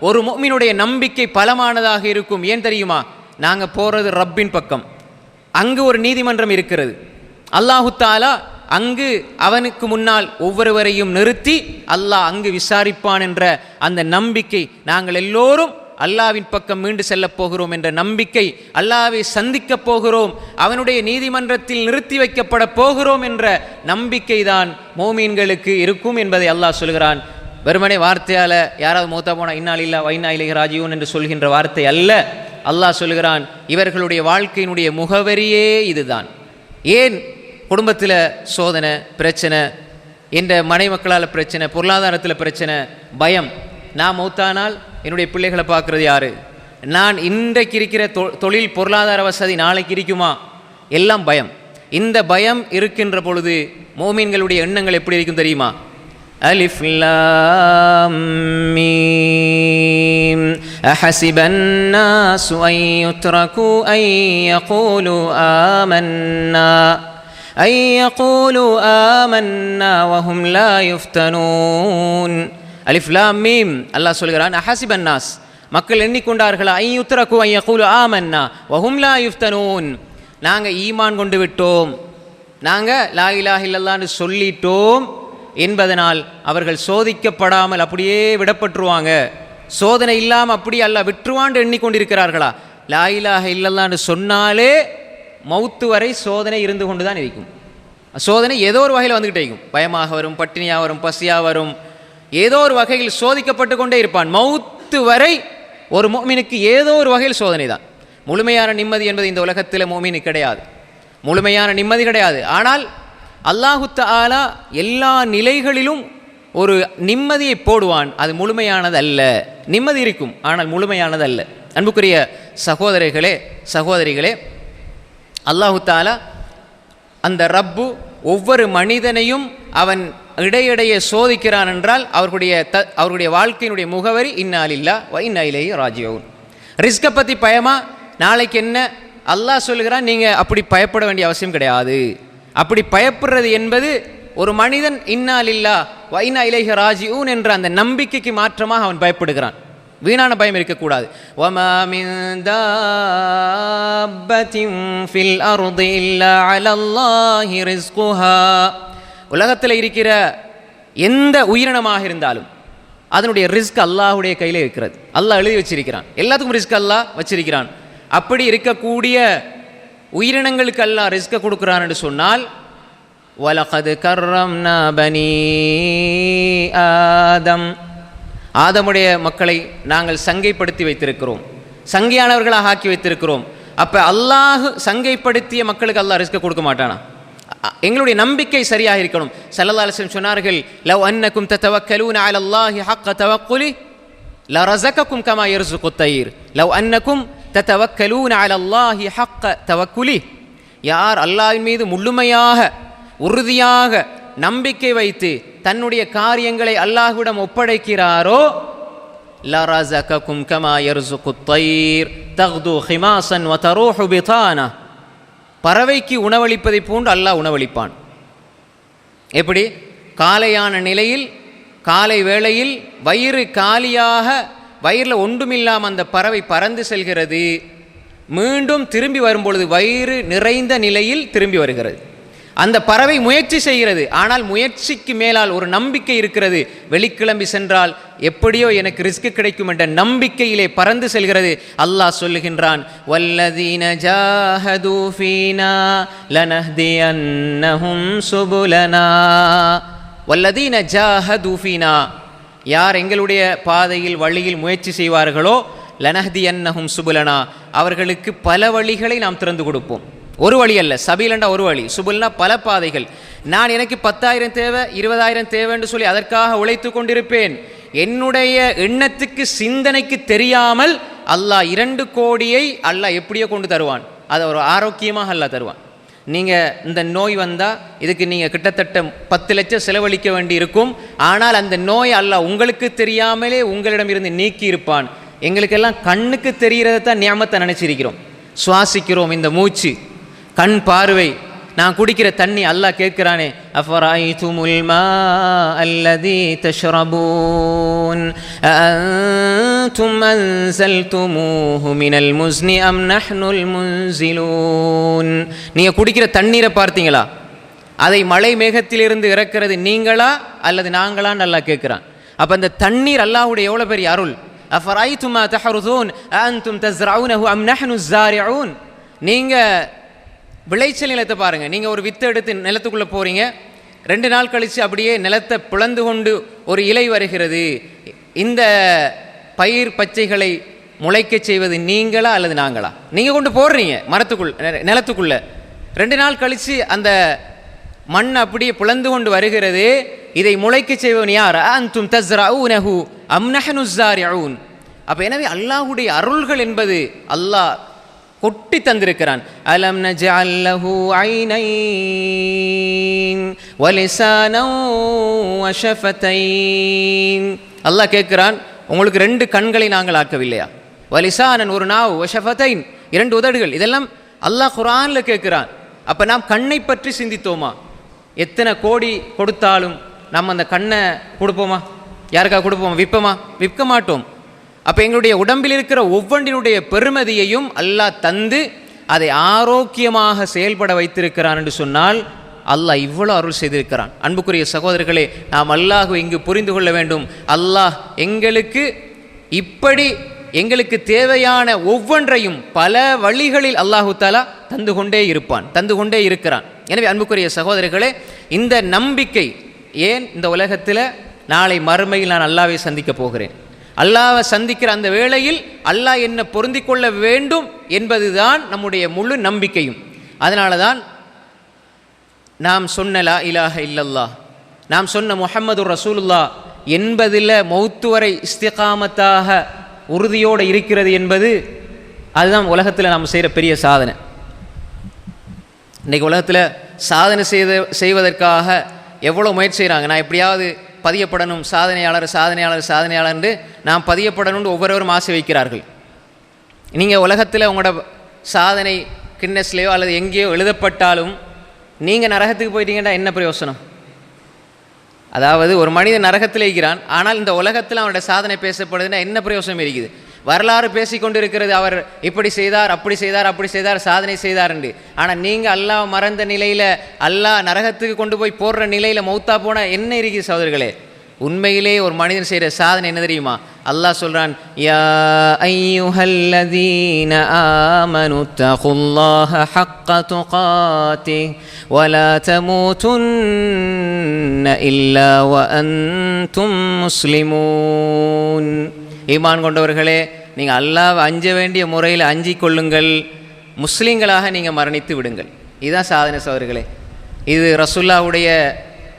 ஒரு மோமினுடைய நம்பிக்கை பலமானதாக இருக்கும். ஏன் தெரியுமா? நாங்க போறது ரப்பின் பக்கம். அங்கு ஒரு நீதிமன்றம் இருக்கிறது. அல்லாஹு தாலா அங்கு அவனுக்கு முன்னால் ஒவ்வொருவரையும் நிறுத்தி அல்லாஹ் அங்கு விசாரிப்பான் என்ற அந்த நம்பிக்கை நாங்கள் எல்லோரும் அல்லாவின் பக்கம் மீண்டு செல்லப் போகிறோம் என்ற நம்பிக்கை அல்லாவை சந்திக்கப் போகிறோம். அவனுடைய நீதிமன்றத்தில் நிறுத்தி வைக்கப்பட போகிறோம் என்ற நம்பிக்கை தான் மோமீன்களுக்கு இருக்கும் என்பதை அல்லாஹ் சொல்கிறான். வெறுமனே வார்த்தையால் யாராவது மூத்தா போனால் இன்னாலில்லா வைனா இலக ராஜீவன் என்று சொல்கின்ற வார்த்தை அல்ல. அல்லாஹ் சொல்கிறான் இவர்களுடைய வாழ்க்கையினுடைய முகவரியே இதுதான். ஏன் குடும்பத்தில் சோதனை பிரச்சனை என்ற மனை மக்களால் பிரச்சனை பொருளாதாரத்தில் பிரச்சனை பயம்? நான் மூத்தானால் என்னுடைய பிள்ளைகளை பார்க்குறது யாரு? நான் இன்றைக்கு இருக்கிற தொ- தொழில் பொருளாதார வசதி நாளைக்கு இருக்குமா? எல்லாம் பயம். இந்த பயம் இருக்கின்ற பொழுது மோமீன்களுடைய எண்ணங்கள் எப்படி இருக்கும் தெரியுமா? ألف لام ميم أحسب الناس أن يتركوا أن يقولوا آمنا أن يقولوا آمنا وهم لا يفتنون ألف لام ميم الله சொல்கிறான் أحسب الناس மக்கள் எண்ணிக்கொண்டார்களா ஐ யுத்ரகு ஐ யகூலு ஆமன்னா வஹும் லா யுஃப்தனூன் நாங்க ஈமான் கொண்டு விட்டோம் நாங்க லா இலாஹ இல்லல்லான்னு சொல்லிட்டோம் என்பதனால் அவர்கள் சோதிக்கப்படாமல் அப்படியே விடப்பட்டுருவாங்க. சோதனை இல்லாமல் அப்படி அல்ல விட்டுருவான்னு எண்ணிக்கொண்டிருக்கிறார்களா? லாயிலாக இலாஹ இல்லல்லான்னு சொன்னாலே மௌத்து வரை சோதனை இருந்து கொண்டு தான் இருக்கும் சோதனை ஏதோ ஒரு வகையில் வந்துக்கிட்டே இருக்கும். பயமாக வரும் பட்டினியாக வரும் பசியாக வரும். ஏதோ ஒரு வகையில் சோதிக்கப்பட்டு கொண்டே இருப்பான். மௌத்து வரை ஒரு மோமினுக்கு ஏதோ ஒரு வகையில் சோதனை தான். முழுமையான நிம்மதி என்பது இந்த உலகத்தில் மோமினுக்கு கிடையாது. முழுமையான நிம்மதி கிடையாது. ஆனால் அல்லாஹுத்த ஆலா எல்லா நிலைகளிலும் ஒரு நிம்மதியை போடுவான். அது முழுமையானது அல்ல நிம்மதி இருக்கும் ஆனால் முழுமையானது அல்ல அன்புக்குரிய சகோதரிகளே சகோதரிகளே அல்லாஹு தாலா அந்த ரப்பு ஒவ்வொரு மனிதனையும் அவன் இடையிடையே சோதிக்கிறான் என்றால் அவர்களுடைய த அவருடைய வாழ்க்கையினுடைய முகவரி இன்னாலில்லா வ இன்னாயிலேயே ராஜியோன் ரிஸ்கை பற்றி பயமா? நாளைக்கு என்ன? அல்லாஹ் சொல்லுகிறான் நீங்கள் அப்படி பயப்பட வேண்டிய அவசியம் கிடையாது அப்படி பயப்படுறது என்பது ஒரு மனிதன் இன்னாலில்லா வைனா இலேஹ ராஜி என்ற அந்த நம்பிக்கைக்கு மாற்றமாக அவன் பயப்படுகிறான். வீணான பயம் இருக்கக்கூடாது. ஃபில் உலகத்தில் இருக்கிற எந்த உயிரினமாக இருந்தாலும் அதனுடைய ரிஸ்க் அல்லாஹுடைய கையில் இருக்கிறது. அல்லாஹ் எழுதி வச்சிருக்கிறான். எல்லாத்துக்கும் ரிஸ்க் அல்லாஹ் வச்சிருக்கிறான். அப்படி இருக்கக்கூடிய உயிரினங்களுக்கு அல்லா ரிஸ்கை கொடுக்குறான்னு சொன்னால் வலகது கர்ரம் பனி ஆதம். ஆதமுடைய மக்களை நாங்கள் சங்கைப்படுத்தி வைத்திருக்கிறோம். சங்கையானவர்களாக ஆக்கி வைத்திருக்கிறோம். அப்போ அல்லாஹ் சங்கைப்படுத்திய மக்களுக்கு அல்லாஹ் ரிஸ்க்கை கொடுக்க மாட்டானா? எங்களுடைய நம்பிக்கை சரியாக இருக்கணும். சல்லல்லா அலிஸ்லம் சொன்னார்கள் லவ் அன்னக்கும் தவக்கலூன் அலல்லாஹி ஹக்க தவக்குலி ல ரசக்கும் கமா எருசு கொத்தயிர் லவ் அன்னக்கும் தத்தவக்கலூன் அல அல்லாஹி ஹக்க தவக்குலி. யார் அல்லாஹின் மீது முழுமையாக உறுதியாக நம்பிக்கை வைத்து தன்னுடைய காரியங்களை அல்லாஹ்விடம் ஒப்படைக்கிறாரோ லரசகும் கமா யர்சுகு தைர் தஹ்து ஹிமாசன் வதரோஹு பிதானா. பறவைக்கு உணவளிப்பதை போன்று அல்லாஹ் உணவளிப்பான். எப்படி? காலையான நிலையில் காலை வேளையில் வயிறு காலியாக வயிறில் ஒன்றுமில்லாமல் அந்த பறவை பறந்து செல்கிறது. மீண்டும் திரும்பி வரும்பொழுது வயிறு நிறைந்த நிலையில் திரும்பி வருகிறது. அந்த பறவை முயற்சி செய்கிறது. ஆனால் முயற்சிக்கு மேலால் ஒரு நம்பிக்கை இருக்கிறது. வெளிக்கிளம்பி சென்றால் எப்படியோ எனக்கு ரிஸ்க் கிடைக்கும் என்ற நம்பிக்கையிலே பறந்து செல்கிறது. அல்லாஹ் சொல்லுகின்றான் வல்லதீன ஜாஹதூஃபீனா லனஹ்தியன்னஹும் சுபுலனா. வல்லதீன ஜாஹது யார் எங்களுடைய பாதையில் வழியில் முயற்சி செய்வார்களோ லனஹ்தியன்னஹும் சுபுலனா அவர்களுக்கு பல வழிகளை நாம் திறந்து கொடுப்போம். ஒரு வழி அல்ல சபீலண்டா ஒரு வழி. சுபுல்னா பல பாதைகள். நான் எனக்கு பத்தாயிரம் தேவை இருபதாயிரம் தேவைன்னு சொல்லி அதற்காக உழைத்து கொண்டிருப்பேன். என்னுடைய எண்ணத்துக்கு சிந்தனைக்கு தெரியாமல் அல்லாஹ் இரண்டு கோடியை அல்லாஹ் எப்படியோ கொண்டு தருவான். அதை ஒரு ஆரோக்கியமாக அல்லாஹ் தருவான். நீங்கள் இந்த நோய் வந்தால் இதுக்கு நீங்கள் கிட்டத்தட்ட பத்து லட்சம் செலவழிக்க வேண்டி இருக்கும் ஆனால் அந்த நோய் அல்ல உங்களுக்கு தெரியாமலே உங்களிடம் இருந்து நீக்கி இருப்பான் எங்களுக்கெல்லாம் கண்ணுக்கு தெரிகிறத தான் நியமத்தை நினச்சிருக்கிறோம். சுவாசிக்கிறோம் இந்த மூச்சு. கண் பார்வை. நான் குடிக்கிற தண்ணி அல்லாஹ் கேட்கிறானே அஃபராய்துமுல் மா அல்லதி தஷ்ரபூன்? அன்தும் அன்சல்துமூஹு மினல் முஸ்னி அம் நஹ்னுல் முன்சிலூன்? நீங்க குடிக்கிற தண்ணீரை பார்த்தீங்களா? அதை மழை மேகத்திலிருந்து இறக்கிறது நீங்களா அல்லது நாங்களான்னு அல்லாஹ் கேட்கிறான். அப்ப அந்த தண்ணீர் அல்லாஹுடைய எவ்வளவு பெரிய அருள்? அஃபராய்துமா தஹருதூன்? அன்தும் தஸ்ரவுனஹு அம் நஹனு ஸாரிஊன்? நீங்க விளைச்சல் நிலத்தை பாருங்கள் நீங்கள் ஒரு வித்து எடுத்து நிலத்துக்குள்ளே போகிறீங்க ரெண்டு நாள் கழித்து அப்படியே நிலத்தை பிளந்து கொண்டு ஒரு இலை வருகிறது. இந்த பயிர் பச்சைகளை முளைக்கச் செய்வது நீங்களா அல்லது நாங்களா? நீங்கள் கொண்டு போடுறீங்க மரத்துக்குள் நிலத்துக்குள்ள. ரெண்டு நாள் கழித்து அந்த மண் அப்படியே பிளந்து கொண்டு வருகிறது. இதை முளைக்கச் செய்வன் யார்? அந்தும் தஸ்ரா அம் நஹ்னு ஸாரிஊன் அப்போ எனவே அல்லாஹ்வுடைய அருள்கள் என்பது அல்லாஹ் கொட்டி தந்திருக்கிறான். அலம் நஜஅல்லஹு ஐனைன் வலிசானன் வஷஃபதைன் அல்லாஹ் கேட்கிறான் உங்களுக்கு ரெண்டு கண்களை நாங்கள் ஆக்கவில்லையா? வலிசானன் ஒரு நாவ் வஷஃபத்தைன். இரண்டு உதடுகள். இதெல்லாம் அல்லாஹ் குரானில் கேட்கிறான். அப்போ நாம் கண்ணை பற்றி சிந்தித்தோமா? எத்தனை கோடி கொடுத்தாலும் நம்ம அந்த கண்ணை கொடுப்போமா? யாருக்கா கொடுப்போமா? விற்போமா? விற்க மாட்டோம். அப்போ எங்களுடைய உடம்பில் இருக்கிற ஒவ்வொன்றினுடைய பெருமதியையும் அல்லாஹ் தந்து அதை ஆரோக்கியமாக செயல்பட வைத்திருக்கிறான் என்று சொன்னால் அல்லாஹ் இவ்வளோ அருள் செய்திருக்கிறான். அன்புக்குரிய சகோதரர்களே நாம் அல்லாஹ் இங்கு புரிந்து கொள்ள வேண்டும். அல்லாஹ் எங்களுக்கு இப்படி எங்களுக்கு தேவையான ஒவ்வொன்றையும் பல வழிகளில் அல்லாஹு தாலா தந்து கொண்டே இருப்பான் தந்து கொண்டே இருக்கிறான். எனவே அன்புக்குரிய சகோதரர்களே இந்த நம்பிக்கை ஏன் இந்த உலகத்தில் நாளை மறுமையில் நான் அல்லாவை சந்திக்க போகிறேன்? அல்லாவை சந்திக்கிற அந்த வேளையில் அல்லாஹ் என்ன பொருந்தி கொள்ள வேண்டும் என்பதுதான் நம்முடைய முழு நம்பிக்கையும். அதனால தான் நாம் சொன்ன லா இலாஹ இல்லல்லா நாம் சொன்ன முஹம்மது ரசூலுல்லா என்பதில் மௌத்து வரை இஸ்திகாமத்தாக உறுதியோடு இருக்கிறது என்பது அதுதான் உலகத்தில் நாம் செய்கிற பெரிய சாதனை. இன்றைக்கி உலகத்தில் சாதனை செய்த செய்வதற்காக எவ்வளோ முயற்சி செய்கிறாங்க நான் எப்படியாவது பதியப்படணும் சாதனையாளர் சாதனையாளர் சாதனையாளர்னு நாம் பதியப்படணும்னு ஒவ்வொருவரும் ஆசை வைக்கிறார்கள். நீங்கள் உலகத்தில் உங்களோட சாதனை கின்னஸ்லேயோ அல்லது எங்கேயோ எழுதப்பட்டாலும் நீங்கள் நரகத்துக்கு போயிட்டீங்கன்னா என்ன பிரயோசனம்? அதாவது ஒரு மனிதன் நரகத்தில் இருக்கிறான் ஆனால் இந்த உலகத்தில் அவனோட சாதனை பேசப்படுதுன்னா என்ன பிரயோசனம் இருக்குது? வரலாறு பேசி இருக்கிறது அவர் இப்படி செய்தார் அப்படி செய்தார் அப்படி செய்தார் சாதனை செய்தார் என்று ஆனால் நீங்கள் அல்லாஹ் மறந்த நிலையில் அல்லாஹ் நரகத்துக்கு கொண்டு போய் போடுற நிலையில் மௌத்தா போனால் என்ன இருக்குது சகோதரர்களே? உண்மையிலே ஒரு மனிதன் செய்கிற சாதனை என்ன தெரியுமா? அல்லாஹ் சொல்கிறான் யா ஐயுஹல்லதீன ஆமனு தகுல்லாஹ ஹக்க துகாத்தி வலா தமூதுன்ன இல்லா வ அன்தும் முஸ்லிமூன். ஈமான் கொண்டவர்களே நீங்கள் அல்லாஹ் அஞ்ச வேண்டிய முறையில் அஞ்சிக் கொள்ளுங்கள் முஸ்லீம்களாக நீங்கள் மரணித்து விடுங்கள். இதுதான் சாதனை சோதர்களே இது ரசுல்லாவுடைய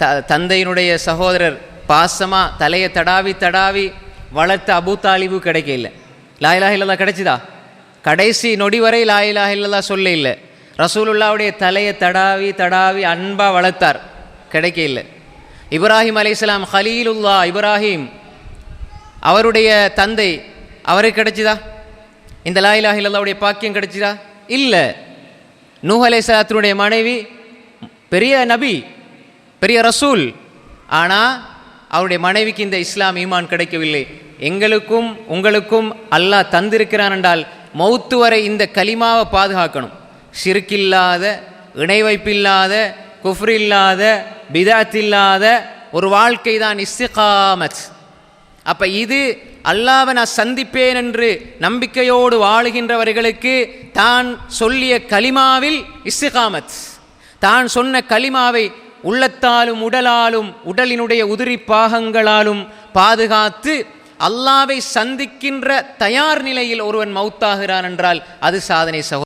த தந்தையினுடைய சகோதரர் பாசமாக தலையை தடாவி தடாவி வளர்த்த அபு தாலிபு கிடைக்கல லாயிலா இல்லதா கிடைச்சிதா? கடைசி நொடி வரை லாயிலா இல்லதா சொல்ல இல்லை. ரசூலுல்லாவுடைய தலையை தடாவி தடாவி அன்பாக வளர்த்தார். கிடைக்க இல்லை. இப்ராஹிம் இஸ்லாம் ஹலீலுல்லா இப்ராஹிம் அவருடைய தந்தை அவருக்கு கிடைச்சிதா? இந்த லாயிலாஹில்லாவுடைய பாக்கியம் கிடைச்சிதா? இல்லை. நூஹ் அலைஹிஸ்ஸலாத்தினுடைய மனைவி பெரிய நபி பெரிய ரசூல். ஆனால் அவருடைய மனைவிக்கு இந்த இஸ்லாம் ஈமான் கிடைக்கவில்லை. எங்களுக்கும் உங்களுக்கும் அல்லாஹ் தந்திருக்கிறான் என்றால் மௌத்து வரை இந்த கலிமாவை பாதுகாக்கணும். சிறுக்கில்லாத இணை வைப்பில்லாத குஃப்ர் பிதாத் இல்லாத ஒரு வாழ்க்கை தான் இஸ்திகாமத். அப்ப இது அல்லாவை நான் சந்திப்பேன் என்று நம்பிக்கையோடு வாழுகின்றவர்களுக்கு தான் சொல்லிய கலிமாவில் இஸ்திகாமத். தான் சொன்ன கலிமாவை உள்ளத்தாலும் உடலாலும் உடலினுடைய உதிரி பாகங்களாலும் பாதுகாத்து அல்லாவை சந்திக்கின்ற தயார் நிலையில் ஒருவன் மௌத்தாகிறான் என்றால் அது சாதனை சகோ